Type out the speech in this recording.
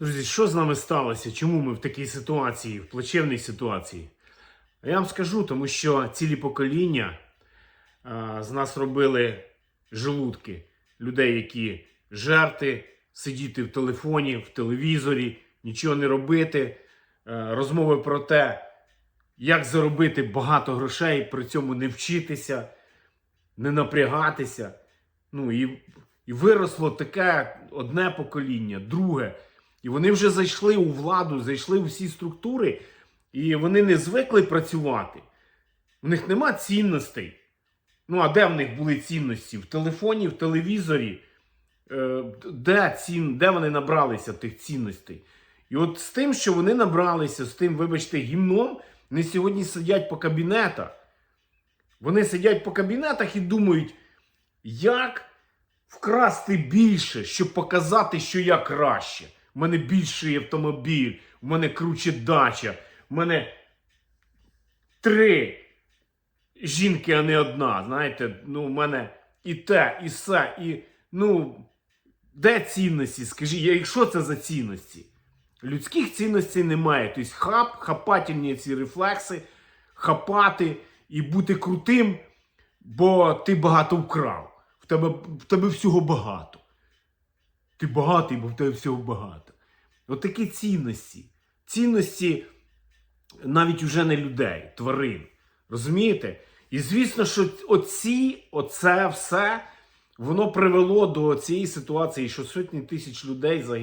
Друзі, що з нами сталося? Чому ми в такій ситуації, в плачевній ситуації? Я вам скажу, тому що цілі покоління а, з нас робили желудки людей, які жерти, сидіти в телефоні, в телевізорі, нічого не робити, е, розмови про те, як заробити багато грошей, при цьому не вчитися, не напрягатися. Ну і, і виросло таке одне покоління, друге. І вони вже зайшли у владу, зайшли у всі структури, і вони не звикли працювати. У них нема цінностей. Ну, а де в них були цінності? В телефоні, в телевізорі. Е, де, цін, де вони набралися тих цінностей? І от з тим, що вони набралися, з тим, вибачте, гімном, вони сьогодні сидять по кабінетах. Вони сидять по кабінетах і думають, як вкрасти більше, щоб показати, що я краще. У мене більший автомобіль, у мене круче дача, у мене три жінки, а не одна. Знаєте, ну, у мене і те, і все, і ну, де цінності? Скажіть, якщо це за цінності? Людських цінностей немає. Тобто хап, хапательні ці рефлекси, хапати і бути крутим, бо ти багато вкрав. В тебе, в тебе всього багато. Ти багатий, бо в тебе всього багато. От такі цінності. Цінності навіть уже не людей, тварин. Розумієте? І звісно, що оці, оце все, воно привело до цієї ситуації, що сотні тисяч людей загинули.